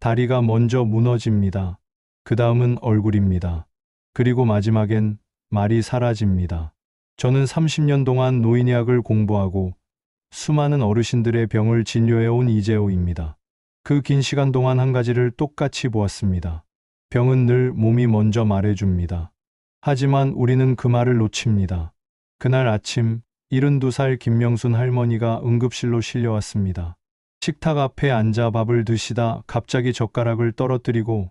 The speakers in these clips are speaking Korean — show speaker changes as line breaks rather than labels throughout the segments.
다리가 먼저 무너집니다. 그 다음은 얼굴입니다. 그리고 마지막엔 말이 사라집니다. 저는 30년 동안 노인의학을 공부하고 수많은 어르신들의 병을 진료해온 이재호입니다. 그 긴 시간 동안 한 가지를 똑같이 보았습니다. 병은 늘 몸이 먼저 말해줍니다. 하지만 우리는 그 말을 놓칩니다. 그날 아침 72살 김명순 할머니가 응급실로 실려왔습니다. 식탁 앞에 앉아 밥을 드시다 갑자기 젓가락을 떨어뜨리고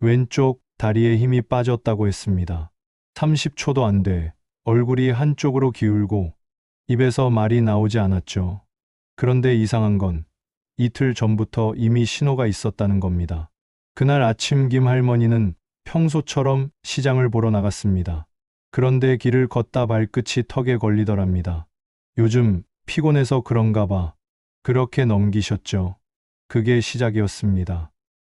왼쪽 다리에 힘이 빠졌다고 했습니다. 30초도 안 돼 얼굴이 한쪽으로 기울고 입에서 말이 나오지 않았죠. 그런데 이상한 건 이틀 전부터 이미 신호가 있었다는 겁니다. 그날 아침 김 할머니는 평소처럼 시장을 보러 나갔습니다. 그런데 길을 걷다 발끝이 턱에 걸리더랍니다. 요즘 피곤해서 그런가 봐. 그렇게 넘기셨죠. 그게 시작이었습니다.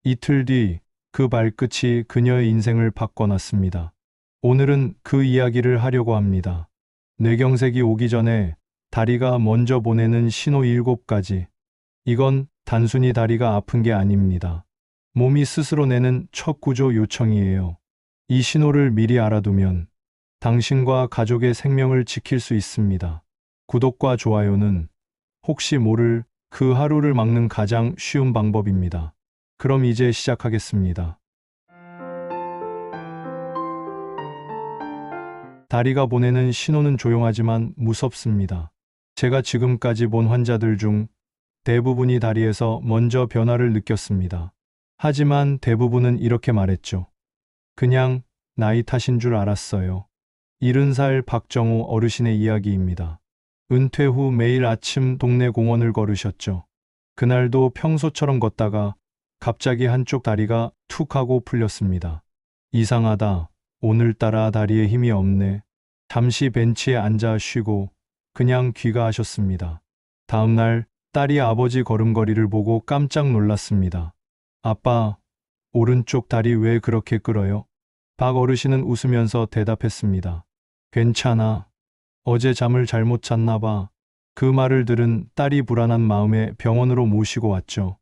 이틀 뒤 그 발끝이 그녀의 인생을 바꿔놨습니다. 오늘은 그 이야기를 하려고 합니다. 뇌경색이 오기 전에 다리가 먼저 보내는 신호 7가지. 이건 단순히 다리가 아픈 게 아닙니다. 몸이 스스로 내는 첫 구조 요청이에요. 이 신호를 미리 알아두면 당신과 가족의 생명을 지킬 수 있습니다. 구독과 좋아요는 혹시 모를 그 하루를 막는 가장 쉬운 방법입니다. 그럼 이제 시작하겠습니다. 다리가 보내는 신호는 조용하지만 무섭습니다. 제가 지금까지 본 환자들 중 대부분이 다리에서 먼저 변화를 느꼈습니다. 하지만 대부분은 이렇게 말했죠. 그냥 나이 탓인 줄 알았어요. 70살 박정호 어르신의 이야기입니다. 은퇴 후 매일 아침 동네 공원을 걸으셨죠. 그날도 평소처럼 걷다가 갑자기 한쪽 다리가 툭 하고 풀렸습니다. 이상하다. 오늘따라 다리에 힘이 없네. 잠시 벤치에 앉아 쉬고 그냥 귀가하셨습니다. 다음날 딸이 아버지 걸음걸이를 보고 깜짝 놀랐습니다. 아빠, 오른쪽 다리 왜 그렇게 끌어요? 박 어르신은 웃으면서 대답했습니다. 괜찮아. 어제 잠을 잘못 잤나 봐. 그 말을 들은 딸이 불안한 마음에 병원으로 모시고 왔죠.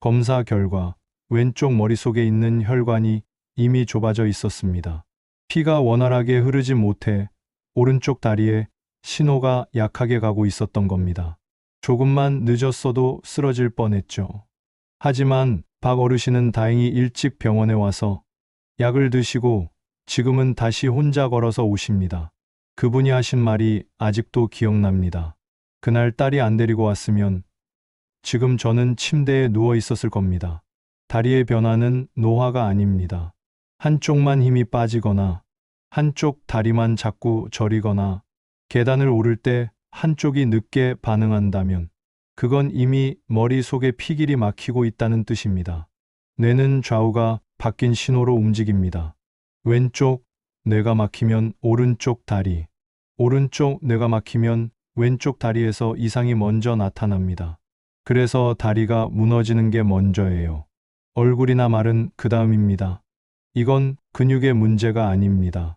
검사 결과 왼쪽 머릿속에 있는 혈관이 이미 좁아져 있었습니다. 피가 원활하게 흐르지 못해 오른쪽 다리에 신호가 약하게 가고 있었던 겁니다. 조금만 늦었어도 쓰러질 뻔했죠. 하지만 박 어르신은 다행히 일찍 병원에 와서 약을 드시고 지금은 다시 혼자 걸어서 오십니다. 그분이 하신 말이 아직도 기억납니다. 그날 딸이 안 데리고 왔으면 지금 저는 침대에 누워 있었을 겁니다. 다리의 변화는 노화가 아닙니다. 한쪽만 힘이 빠지거나 한쪽 다리만 자꾸 저리거나 계단을 오를 때 한쪽이 늦게 반응한다면 그건 이미 머릿속에 피길이 막히고 있다는 뜻입니다. 뇌는 좌우가 바뀐 신호로 움직입니다. 왼쪽 뇌가 막히면 오른쪽 다리, 오른쪽 뇌가 막히면 왼쪽 다리에서 이상이 먼저 나타납니다. 그래서 다리가 무너지는 게 먼저예요. 얼굴이나 말은 그 다음입니다. 이건 근육의 문제가 아닙니다.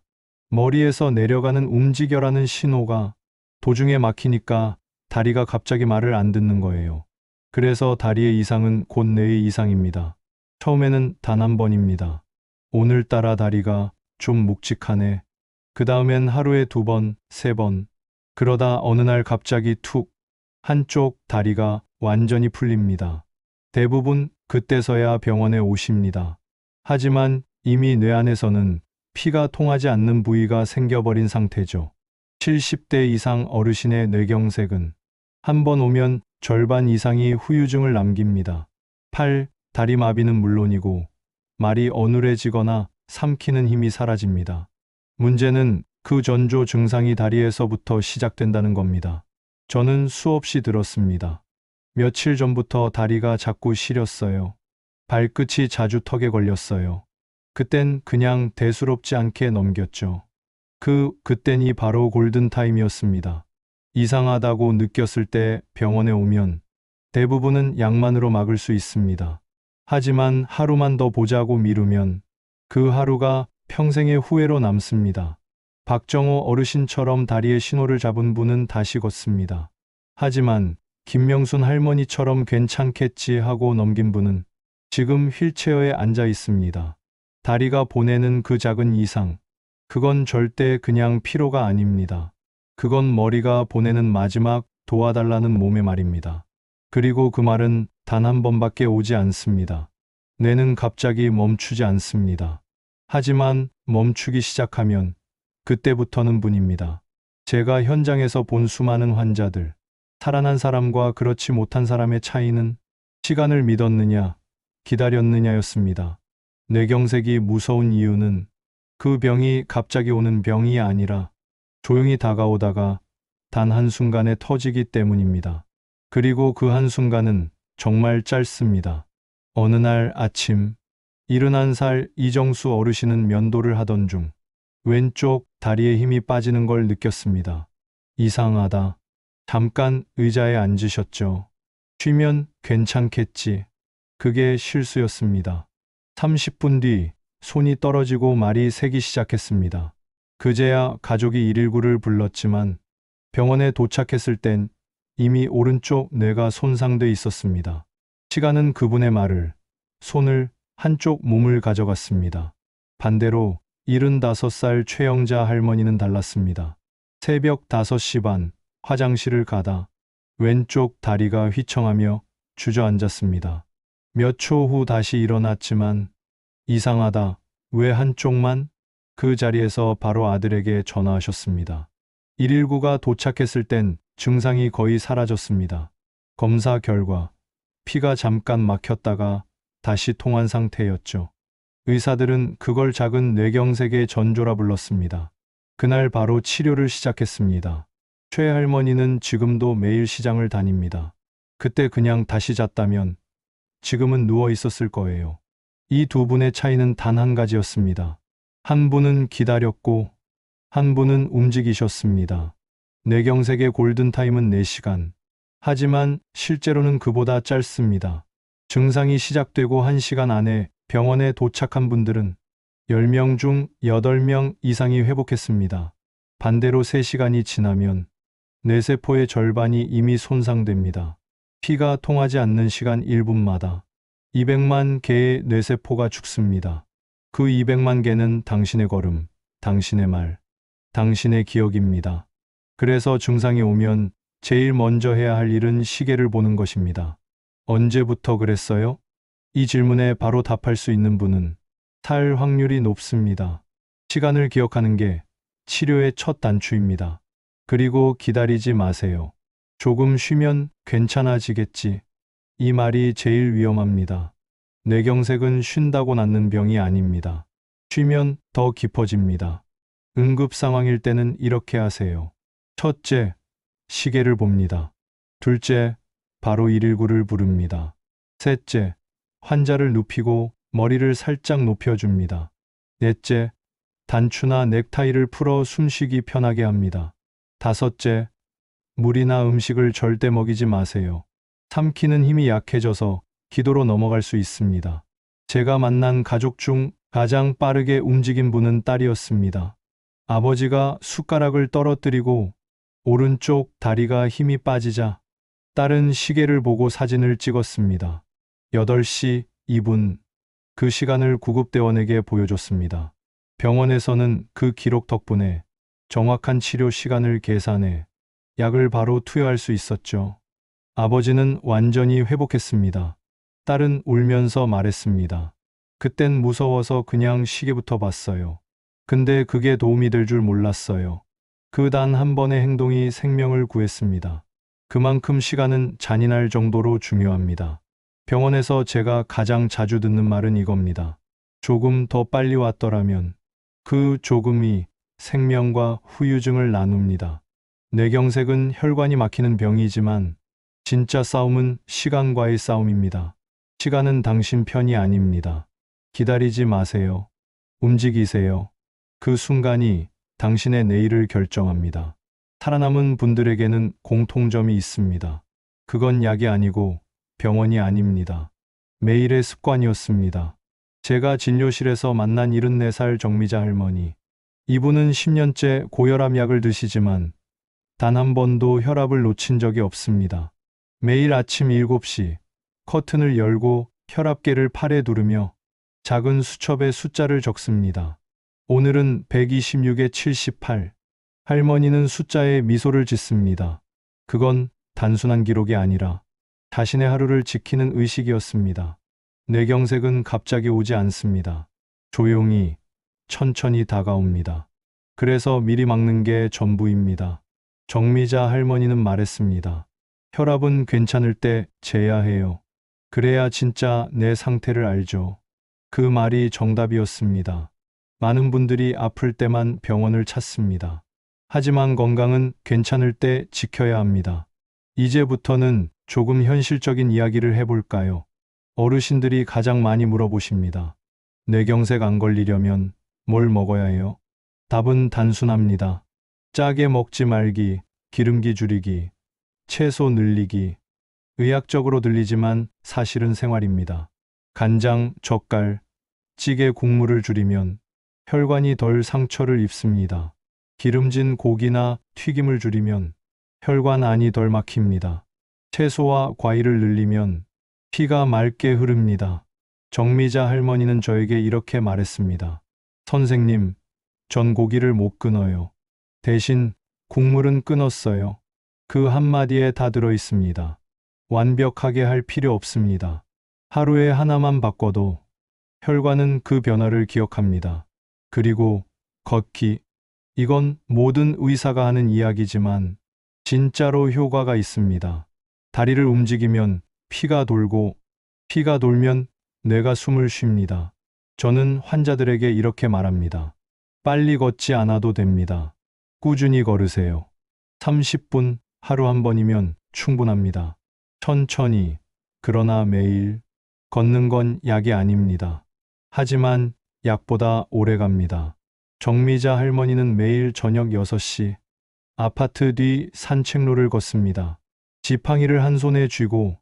머리에서 내려가는 움직여라는 신호가 도중에 막히니까 다리가 갑자기 말을 안 듣는 거예요. 그래서 다리의 이상은 곧 뇌의 이상입니다. 처음에는 단 한 번입니다. 오늘따라 다리가 좀 묵직하네. 그 다음엔 하루에 두 번, 세 번. 그러다 어느 날 갑자기 툭 한쪽 다리가 완전히 풀립니다. 대부분 그때서야 병원에 오십니다. 하지만 이미 뇌 안에서는 피가 통하지 않는 부위가 생겨버린 상태죠. 70대 이상 어르신의 뇌경색은 한 번 오면 절반 이상이 후유증을 남깁니다. 팔, 다리 마비는 물론이고 말이 어눌해지거나 삼키는 힘이 사라집니다. 문제는 그 전조 증상이 다리에서부터 시작된다는 겁니다. 저는 수없이 들었습니다. 며칠 전부터 다리가 자꾸 시렸어요. 발끝이 자주 턱에 걸렸어요. 그땐 그냥 대수롭지 않게 넘겼죠. 그, 그땐이 바로 골든타임이었습니다. 이상하다고 느꼈을 때 병원에 오면 대부분은 약만으로 막을 수 있습니다. 하지만 하루만 더 보자고 미루면 그 하루가 평생의 후회로 남습니다. 박정호 어르신처럼 다리의 신호를 잡은 분은 다시 걷습니다. 하지만 김명순 할머니처럼 괜찮겠지 하고 넘긴 분은 지금 휠체어에 앉아 있습니다. 다리가 보내는 그 작은 이상. 그건 절대 그냥 피로가 아닙니다. 그건 머리가 보내는 마지막 도와달라는 몸의 말입니다. 그리고 그 말은 단 한 번밖에 오지 않습니다. 뇌는 갑자기 멈추지 않습니다. 하지만 멈추기 시작하면 그때부터는 분입니다. 제가 현장에서 본 수많은 환자들, 살아난 사람과 그렇지 못한 사람의 차이는 시간을 믿었느냐, 기다렸느냐였습니다. 뇌경색이 무서운 이유는 그 병이 갑자기 오는 병이 아니라 조용히 다가오다가 단 한순간에 터지기 때문입니다. 그리고 그 한순간은 정말 짧습니다. 어느 날 아침, 71살 이정수 어르신은 면도를 하던 중 왼쪽 다리에 힘이 빠지는 걸 느꼈습니다. 이상하다. 잠깐 의자에 앉으셨죠. 쉬면 괜찮겠지. 그게 실수였습니다. 30분 뒤 손이 떨어지고 말이 새기 시작했습니다. 그제야 가족이 119를 불렀지만 병원에 도착했을 땐 이미 오른쪽 뇌가 손상돼 있었습니다. 시간은 그분의 말을, 손을, 한쪽 몸을 가져갔습니다. 반대로 75살 최영자 할머니는 달랐습니다. 새벽 5시 반 화장실을 가다 왼쪽 다리가 휘청하며 주저앉았습니다. 몇 초 후 다시 일어났지만 이상하다. 왜 한쪽만? 그 자리에서 바로 아들에게 전화하셨습니다. 119가 도착했을 땐 증상이 거의 사라졌습니다. 검사 결과 피가 잠깐 막혔다가 다시 통한 상태였죠. 의사들은 그걸 작은 뇌경색의 전조라 불렀습니다. 그날 바로 치료를 시작했습니다. 최 할머니는 지금도 매일 시장을 다닙니다. 그때 그냥 다시 잤다면 지금은 누워 있었을 거예요. 이 두 분의 차이는 단 한 가지였습니다. 한 분은 기다렸고 한 분은 움직이셨습니다. 뇌경색의 골든타임은 4시간. 하지만 실제로는 그보다 짧습니다. 증상이 시작되고 1시간 안에 병원에 도착한 분들은 10명 중 8명 이상이 회복했습니다. 반대로 3시간이 지나면 뇌세포의 절반이 이미 손상됩니다. 피가 통하지 않는 시간 1분마다 200만 개의 뇌세포가 죽습니다. 그 200만 개는 당신의 걸음, 당신의 말, 당신의 기억입니다. 그래서 증상이 오면 제일 먼저 해야 할 일은 시계를 보는 것입니다. 언제부터 그랬어요? 이 질문에 바로 답할 수 있는 분은 살 확률이 높습니다. 시간을 기억하는 게 치료의 첫 단추입니다. 그리고 기다리지 마세요. 조금 쉬면 괜찮아지겠지. 이 말이 제일 위험합니다. 뇌경색은 쉰다고 낫는 병이 아닙니다. 쉬면 더 깊어집니다. 응급 상황일 때는 이렇게 하세요. 첫째, 시계를 봅니다. 둘째, 바로 119를 부릅니다. 셋째, 환자를 눕히고 머리를 살짝 높여줍니다. 넷째, 단추나 넥타이를 풀어 숨쉬기 편하게 합니다. 다섯째, 물이나 음식을 절대 먹이지 마세요. 삼키는 힘이 약해져서 기도로 넘어갈 수 있습니다. 제가 만난 가족 중 가장 빠르게 움직인 분은 딸이었습니다. 아버지가 숟가락을 떨어뜨리고 오른쪽 다리가 힘이 빠지자 딸은 시계를 보고 사진을 찍었습니다. 8시 2분. 그 시간을 구급대원에게 보여줬습니다. 병원에서는 그 기록 덕분에 정확한 치료 시간을 계산해 약을 바로 투여할 수 있었죠. 아버지는 완전히 회복했습니다. 딸은 울면서 말했습니다. 그땐 무서워서 그냥 시계부터 봤어요. 근데 그게 도움이 될 줄 몰랐어요. 그 단 한 번의 행동이 생명을 구했습니다. 그만큼 시간은 잔인할 정도로 중요합니다. 병원에서 제가 가장 자주 듣는 말은 이겁니다. 조금 더 빨리 왔더라면 그 조금이 생명과 후유증을 나눕니다. 뇌경색은 혈관이 막히는 병이지만 진짜 싸움은 시간과의 싸움입니다. 시간은 당신 편이 아닙니다. 기다리지 마세요. 움직이세요. 그 순간이 당신의 내일을 결정합니다. 살아남은 분들에게는 공통점이 있습니다. 그건 약이 아니고 병원이 아닙니다. 매일의 습관이었습니다. 제가 진료실에서 만난 74살 정미자 할머니. 이분은 10년째 고혈압 약을 드시지만 단 한 번도 혈압을 놓친 적이 없습니다. 매일 아침 7시 커튼을 열고 혈압계를 팔에 두르며 작은 수첩에 숫자를 적습니다. 오늘은 126에 78. 할머니는 숫자에 미소를 짓습니다. 그건 단순한 기록이 아니라 자신의 하루를 지키는 의식이었습니다. 뇌경색은 갑자기 오지 않습니다. 조용히, 천천히 다가옵니다. 그래서 미리 막는 게 전부입니다. 정미자 할머니는 말했습니다. 혈압은 괜찮을 때 재야 해요. 그래야 진짜 내 상태를 알죠. 그 말이 정답이었습니다. 많은 분들이 아플 때만 병원을 찾습니다. 하지만 건강은 괜찮을 때 지켜야 합니다. 이제부터는 조금 현실적인 이야기를 해볼까요? 어르신들이 가장 많이 물어보십니다. 뇌경색 안 걸리려면 뭘 먹어야 해요? 답은 단순합니다. 짜게 먹지 말기, 기름기 줄이기, 채소 늘리기. 의학적으로 들리지만 사실은 생활입니다. 간장, 젓갈, 찌개 국물을 줄이면 혈관이 덜 상처를 입습니다. 기름진 고기나 튀김을 줄이면 혈관 안이 덜 막힙니다. 채소와 과일을 늘리면 피가 맑게 흐릅니다. 정미자 할머니는 저에게 이렇게 말했습니다. 선생님, 전 고기를 못 끊어요. 대신 국물은 끊었어요. 그 한마디에 다 들어 있습니다. 완벽하게 할 필요 없습니다. 하루에 하나만 바꿔도 혈관은 그 변화를 기억합니다. 그리고 걷기. 이건 모든 의사가 하는 이야기지만 진짜로 효과가 있습니다. 다리를 움직이면 피가 돌고 피가 돌면 뇌가 숨을 쉽니다. 저는 환자들에게 이렇게 말합니다. 빨리 걷지 않아도 됩니다. 꾸준히 걸으세요. 30분 하루 한 번이면 충분합니다. 천천히, 그러나 매일 걷는 건 약이 아닙니다. 하지만 약보다 오래 갑니다. 정미자 할머니는 매일 저녁 6시 아파트 뒤 산책로를 걷습니다. 지팡이를 한 손에 쥐고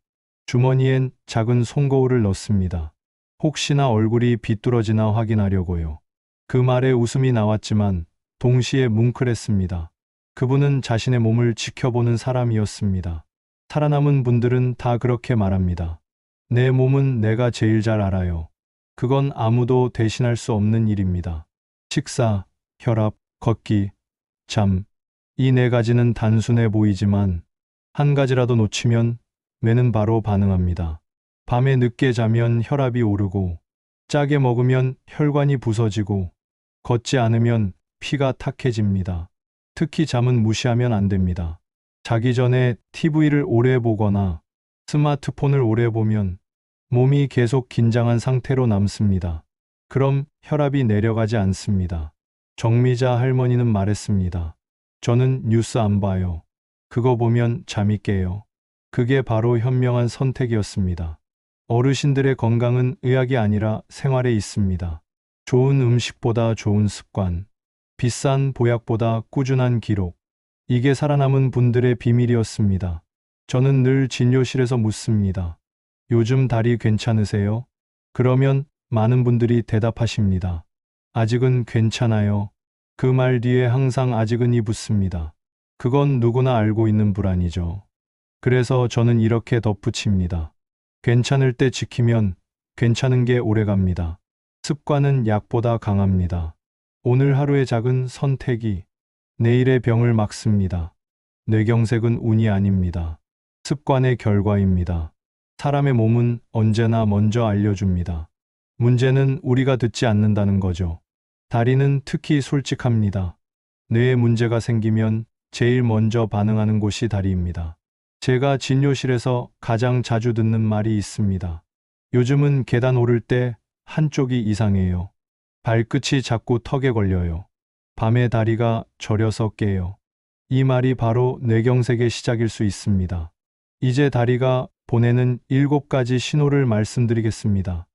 주머니엔 작은 손거울을 넣습니다. 혹시나 얼굴이 비뚤어지나 확인하려고요. 그 말에 웃음이 나왔지만 동시에 뭉클했습니다. 그분은 자신의 몸을 지켜보는 사람이었습니다. 살아남은 분들은 다 그렇게 말합니다. 내 몸은 내가 제일 잘 알아요. 그건 아무도 대신할 수 없는 일입니다. 식사, 혈압, 걷기, 잠. 이 네 가지는 단순해 보이지만 한 가지라도 놓치면 뇌는 바로 반응합니다. 밤에 늦게 자면 혈압이 오르고 짜게 먹으면 혈관이 부서지고 걷지 않으면 피가 탁해집니다. 특히 잠은 무시하면 안 됩니다. 자기 전에 TV를 오래 보거나 스마트폰을 오래 보면 몸이 계속 긴장한 상태로 남습니다. 그럼 혈압이 내려가지 않습니다. 정미자 할머니는 말했습니다. 저는 뉴스 안 봐요. 그거 보면 잠이 깨요. 그게 바로 현명한 선택이었습니다. 어르신들의 건강은 의학이 아니라 생활에 있습니다. 좋은 음식보다 좋은 습관, 비싼 보약보다 꾸준한 기록. 이게 살아남은 분들의 비밀이었습니다. 저는 늘 진료실에서 묻습니다. 요즘 다리 괜찮으세요? 그러면 많은 분들이 대답하십니다. 아직은 괜찮아요. 그 말 뒤에 항상 아직은이 붙습니다. 그건 누구나 알고 있는 불안이죠. 그래서 저는 이렇게 덧붙입니다. 괜찮을 때 지키면 괜찮은 게 오래 갑니다. 습관은 약보다 강합니다. 오늘 하루의 작은 선택이 내일의 병을 막습니다. 뇌경색은 운이 아닙니다. 습관의 결과입니다. 사람의 몸은 언제나 먼저 알려줍니다. 문제는 우리가 듣지 않는다는 거죠. 다리는 특히 솔직합니다. 뇌에 문제가 생기면 제일 먼저 반응하는 곳이 다리입니다. 제가 진료실에서 가장 자주 듣는 말이 있습니다. 요즘은 계단 오를 때 한쪽이 이상해요. 발끝이 자꾸 턱에 걸려요. 밤에 다리가 저려서 깨요. 이 말이 바로 뇌경색의 시작일 수 있습니다. 이제 다리가 보내는 일곱 가지 신호를 말씀드리겠습니다.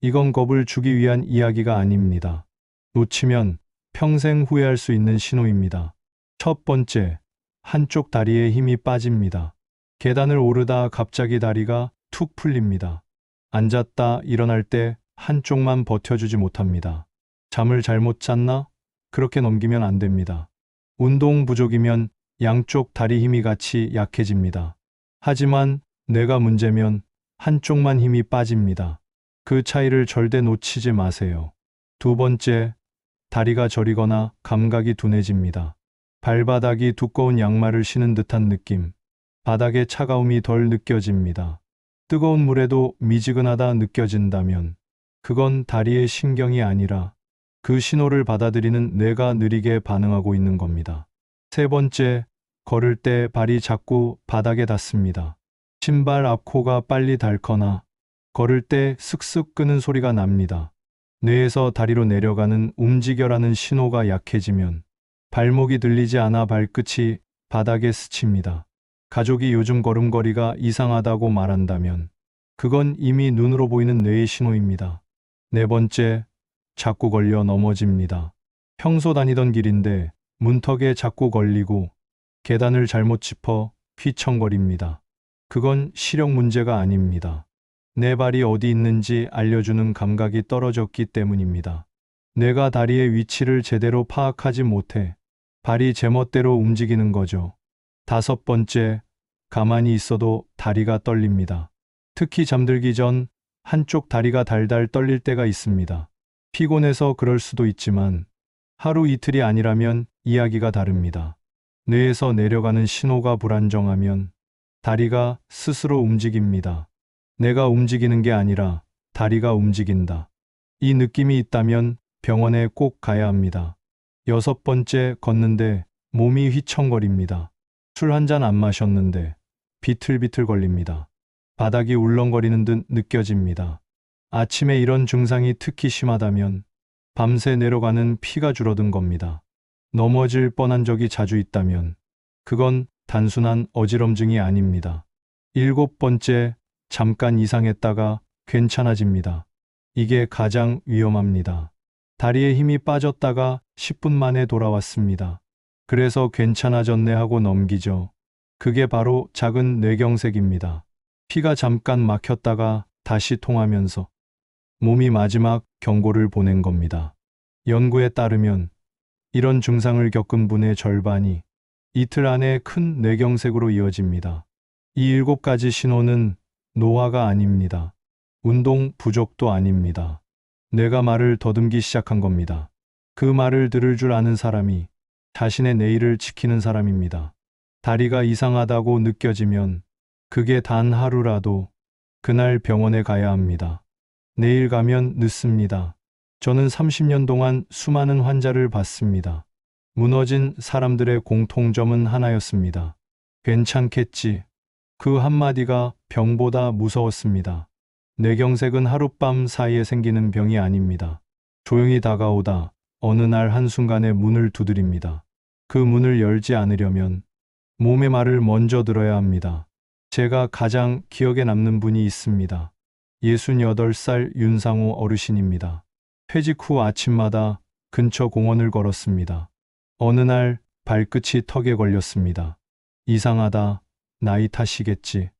이건 겁을 주기 위한 이야기가 아닙니다. 놓치면 평생 후회할 수 있는 신호입니다. 첫 번째, 한쪽 다리에 힘이 빠집니다. 계단을 오르다 갑자기 다리가 툭 풀립니다. 앉았다 일어날 때 한쪽만 버텨주지 못합니다. 잠을 잘못 잤나? 그렇게 넘기면 안 됩니다. 운동 부족이면 양쪽 다리 힘이 같이 약해집니다. 하지만 뇌가 문제면 한쪽만 힘이 빠집니다. 그 차이를 절대 놓치지 마세요. 두 번째, 다리가 저리거나 감각이 둔해집니다. 발바닥이 두꺼운 양말을 신은 듯한 느낌. 바닥의 차가움이 덜 느껴집니다. 뜨거운 물에도 미지근하다 느껴진다면 그건 다리의 신경이 아니라 그 신호를 받아들이는 뇌가 느리게 반응하고 있는 겁니다. 세 번째, 걸을 때 발이 자꾸 바닥에 닿습니다. 신발 앞코가 빨리 닳거나 걸을 때 슥슥 끄는 소리가 납니다. 뇌에서 다리로 내려가는 움직여라는 신호가 약해지면 발목이 들리지 않아 발끝이 바닥에 스칩니다. 가족이 요즘 걸음걸이가 이상하다고 말한다면 그건 이미 눈으로 보이는 뇌의 신호입니다. 네 번째, 자꾸 걸려 넘어집니다. 평소 다니던 길인데 문턱에 자꾸 걸리고 계단을 잘못 짚어 휘청거립니다. 그건 시력 문제가 아닙니다. 내 발이 어디 있는지 알려주는 감각이 떨어졌기 때문입니다. 뇌가 다리의 위치를 제대로 파악하지 못해 발이 제멋대로 움직이는 거죠. 다섯 번째, 가만히 있어도 다리가 떨립니다. 특히 잠들기 전 한쪽 다리가 달달 떨릴 때가 있습니다. 피곤해서 그럴 수도 있지만 하루 이틀이 아니라면 이야기가 다릅니다. 뇌에서 내려가는 신호가 불안정하면 다리가 스스로 움직입니다. 내가 움직이는 게 아니라 다리가 움직인다. 이 느낌이 있다면 병원에 꼭 가야 합니다. 여섯 번째 걷는데 몸이 휘청거립니다. 술 한 잔 안 마셨는데 비틀비틀 걸립니다. 바닥이 울렁거리는 듯 느껴집니다. 아침에 이런 증상이 특히 심하다면 밤새 내려가는 피가 줄어든 겁니다. 넘어질 뻔한 적이 자주 있다면 그건 단순한 어지럼증이 아닙니다. 일곱 번째, 잠깐 이상했다가 괜찮아집니다. 이게 가장 위험합니다. 다리에 힘이 빠졌다가 10분 만에 돌아왔습니다. 그래서 괜찮아졌네 하고 넘기죠. 그게 바로 작은 뇌경색입니다. 피가 잠깐 막혔다가 다시 통하면서 몸이 마지막 경고를 보낸 겁니다. 연구에 따르면 이런 증상을 겪은 분의 절반이 이틀 안에 큰 뇌경색으로 이어집니다. 이 일곱 가지 신호는 노화가 아닙니다. 운동 부족도 아닙니다. 뇌가 말을 더듬기 시작한 겁니다. 그 말을 들을 줄 아는 사람이 자신의 내일을 지키는 사람입니다. 다리가 이상하다고 느껴지면 그게 단 하루라도 그날 병원에 가야 합니다. 내일 가면 늦습니다. 저는 30년 동안 수많은 환자를 봤습니다. 무너진 사람들의 공통점은 하나였습니다. 괜찮겠지. 그 한마디가 병보다 무서웠습니다. 뇌경색은 하룻밤 사이에 생기는 병이 아닙니다. 조용히 다가오다 어느 날 한순간에 문을 두드립니다. 그 문을 열지 않으려면 몸의 말을 먼저 들어야 합니다. 제가 가장 기억에 남는 분이 있습니다. 68살 윤상호 어르신입니다. 퇴직 후 아침마다 근처 공원을 걸었습니다. 어느 날 발끝이 턱에 걸렸습니다. 이상하다. 나이 탓이겠지.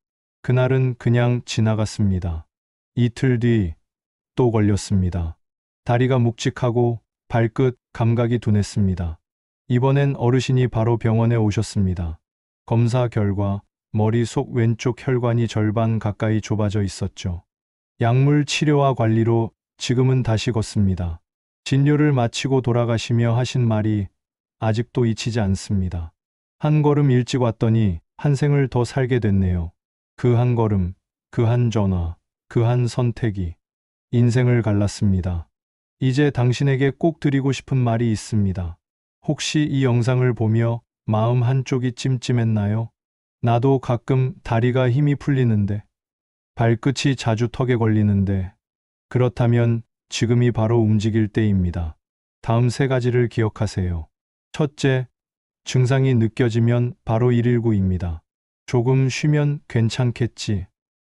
그날은 그냥 지나갔습니다. 이틀 뒤 또 걸렸습니다. 다리가 묵직하고 발끝 감각이 둔했습니다. 이번엔 어르신이 바로 병원에 오셨습니다. 검사 결과 머리 속 왼쪽 혈관이 절반 가까이 좁아져 있었죠. 약물 치료와 관리로 지금은 다시 걷습니다. 진료를 마치고 돌아가시며 하신 말이 아직도 잊히지 않습니다. 한 걸음 일찍 왔더니 한 생을 더 살게 됐네요. 그 한 걸음, 그 한 전화, 그 한 선택이 인생을 갈랐습니다. 이제 당신에게 꼭 드리고 싶은 말이 있습니다. 혹시 이 영상을 보며 마음 한쪽이 찜찜했나요? 나도 가끔 다리가 힘이 풀리는데, 발끝이 자주 턱에 걸리는데, 그렇다면 지금이 바로 움직일 때입니다. 다음 세 가지를 기억하세요. 첫째, 증상이 느껴지면 바로 119입니다. 조금 쉬면 괜찮겠지.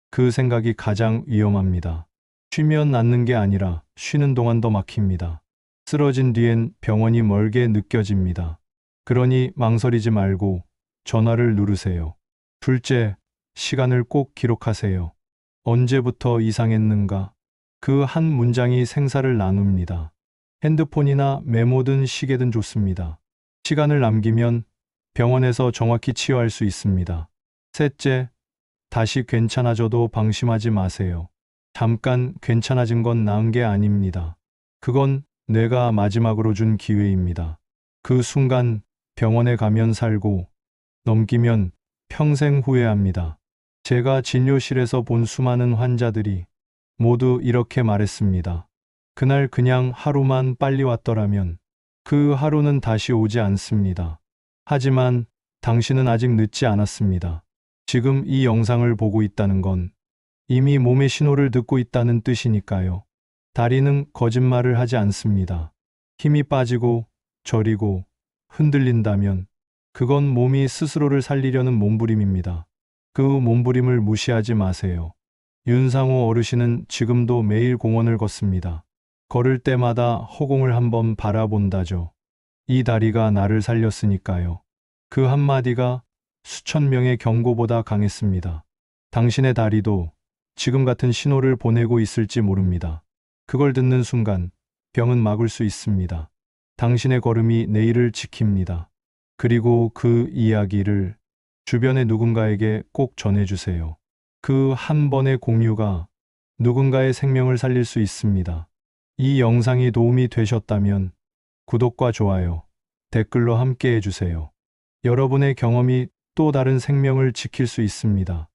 그 생각이 가장 위험합니다. 쉬면 낫는 게 아니라 쉬는 동안 더 막힙니다. 쓰러진 뒤엔 병원이 멀게 느껴집니다. 그러니 망설이지 말고 전화를 누르세요. 둘째, 시간을 꼭 기록하세요. 언제부터 이상했는가? 그 한 문장이 생사를 나눕니다. 핸드폰이나 메모든 시계든 좋습니다. 시간을 남기면 병원에서 정확히 치료할 수 있습니다. 셋째, 다시 괜찮아져도 방심하지 마세요. 잠깐 괜찮아진 건 나은 게 아닙니다. 그건 내가 마지막으로 준 기회입니다. 그 순간 병원에 가면 살고 넘기면 평생 후회합니다. 제가 진료실에서 본 수많은 환자들이 모두 이렇게 말했습니다. 그날 그냥 하루만 빨리 왔더라면 그 하루는 다시 오지 않습니다. 하지만 당신은 아직 늦지 않았습니다. 지금 이 영상을 보고 있다는 건 이미 몸의 신호를 듣고 있다는 뜻이니까요. 다리는 거짓말을 하지 않습니다. 힘이 빠지고 저리고 흔들린다면 그건 몸이 스스로를 살리려는 몸부림입니다. 그 몸부림을 무시하지 마세요. 윤상호 어르신은 지금도 매일 공원을 걷습니다. 걸을 때마다 허공을 한번 바라본다죠. 이 다리가 나를 살렸으니까요. 그 한마디가 수천 명의 경고보다 강했습니다. 당신의 다리도 지금 같은 신호를 보내고 있을지 모릅니다. 그걸 듣는 순간 병은 막을 수 있습니다. 당신의 걸음이 내일을 지킵니다. 그리고 그 이야기를 주변의 누군가에게 꼭 전해주세요. 그 한 번의 공유가 누군가의 생명을 살릴 수 있습니다. 이 영상이 도움이 되셨다면 구독과 좋아요, 댓글로 함께 해주세요. 여러분의 경험이 또 다른 생명을 지킬 수 있습니다.